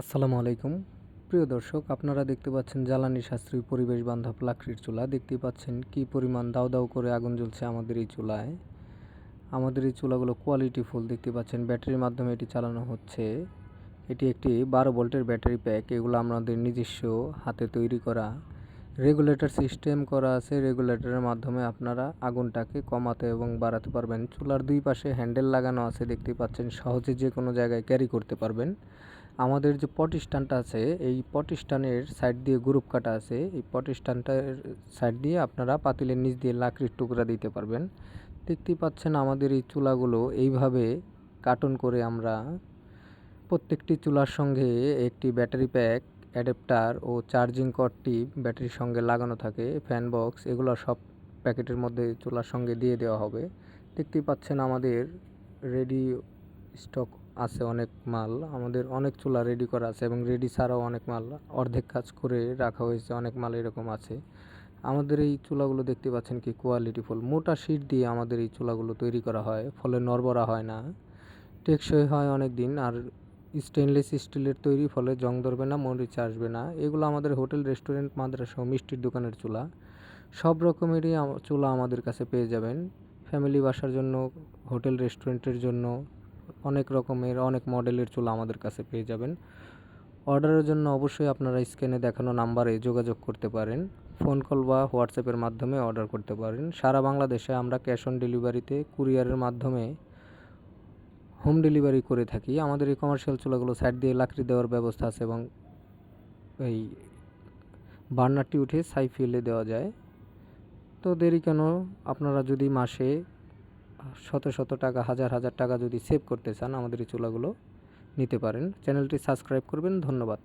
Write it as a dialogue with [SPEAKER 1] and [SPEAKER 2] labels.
[SPEAKER 1] আসসালামু আলাইকুম। প্রিয় দর্শক, আপনারা দেখতে পাচ্ছেন জ্বালানি সাশ্রয়ী পরিবেশ বান্ধব লাকড়ির চুলা। দেখতে পাচ্ছেন কি পরিমাণ দাউ দাউ করে আগুন জ্বলছে আমাদের এই চুলায়। আমাদের এই চুলাগুলো কোয়ালিটি ফুল দেখতে পাচ্ছেন ব্যাটারির মাধ্যমে এটি চালানো হচ্ছে। এটি একটি বারো ভোল্টের ব্যাটারি প্যাক, এগুলো আমাদের নিজস্ব হাতে তৈরি করা। রেগুলেটর সিস্টেম করা আছে, রেগুলেটরের মাধ্যমে আপনারা আগুনটাকে কমাতে এবং বাড়াতে পারবেন। চুলার দুই পাশে হ্যান্ডেল লাগানো আছে দেখতে পাচ্ছেন সহজে যে কোনো জায়গায় ক্যারি করতে পারবেন। আমাদের যে প্রতিষ্ঠানটা আছে, এই প্রতিষ্ঠানের সাইড দিয়ে গ্রুপ কাটা আছে, এই প্রতিষ্ঠানটার সাইড দিয়ে আপনারা পাতিলের নিচ দিয়ে লাকড়ির টুকরা দিতে পারবেন। দেখতেই পাচ্ছেন আমাদের এই চুলাগুলো এইভাবে কার্টন করে আমরা প্রত্যেকটি চুলার সঙ্গে একটি ব্যাটারি প্যাক অ্যাডাপ্টার ও চার্জিং কর্ডটি ব্যাটারির সঙ্গে লাগানো থাকে ফ্যান বক্স এগুলো সব প্যাকেটের মধ্যে চুলার সঙ্গে দিয়ে দেওয়া হবে। দেখতেই পাচ্ছেন আমাদের রেডি স্টক আছে অনেক মাল। আমাদের অনেক চুলা রেডি করা আছে এবং রেডি ছাড়াও অনেক মাল। অর্ধেক কাজ করে রাখা হয়েছে, অনেক মাল এরকম আছে। আমাদের এই চুলাগুলো দেখতে পাচ্ছেন কি কোয়ালিটিফুল মোটা শিট দিয়ে আমাদের এই চুলাগুলো তৈরি করা হয়, ফলে নরবরা হয় না। টেকসই হয় অনেক দিন আর স্টেনলেস স্টিলের তৈরি ফলে জং ধরবে না, মরিচ আসবে না। এগুলো আমাদের হোটেল রেস্টুরেন্ট মাদ্রাসা ও মিষ্টির দোকানের চুলা। সব রকমেরই চুলা আমাদের কাছে পেয়ে যাবেন। ফ্যামিলি বাসার জন্য, হোটেল রেস্টুরেন্টের জন্য। অনেক রকমের, অনেক মডেলের চুলা আমাদের কাছে পেয়ে যাবেন। অর্ডারের জন্য অবশ্যই আপনারা স্ক্রিনে দেখানো নাম্বারে যোগাযোগ করতে পারেন। ফোন কল বা হোয়াটসঅ্যাপের মাধ্যমে অর্ডার করতে পারেন। সারা বাংলাদেশে আমরা ক্যাশ অন ডেলিভারিতে কুরিয়ারের মাধ্যমে হোম ডেলিভারি করে থাকি। আমাদের এই কমার্শিয়াল চুলাগুলো সাইড দিয়ে লাকড়ি দেওয়ার ব্যবস্থা আছে এবং এই বার্নারটি উঠে সাই ফিলে দেওয়া যায়। তো দেরি কেন? আপনারা যদি মাসে শত শত টাকা, হাজার হাজার টাকা যদি সেভ করতে চান, আমাদের এই চুলাগুলো নিতে পারেন। চ্যানেলটি সাবস্ক্রাইব করবেন। ধন্যবাদ।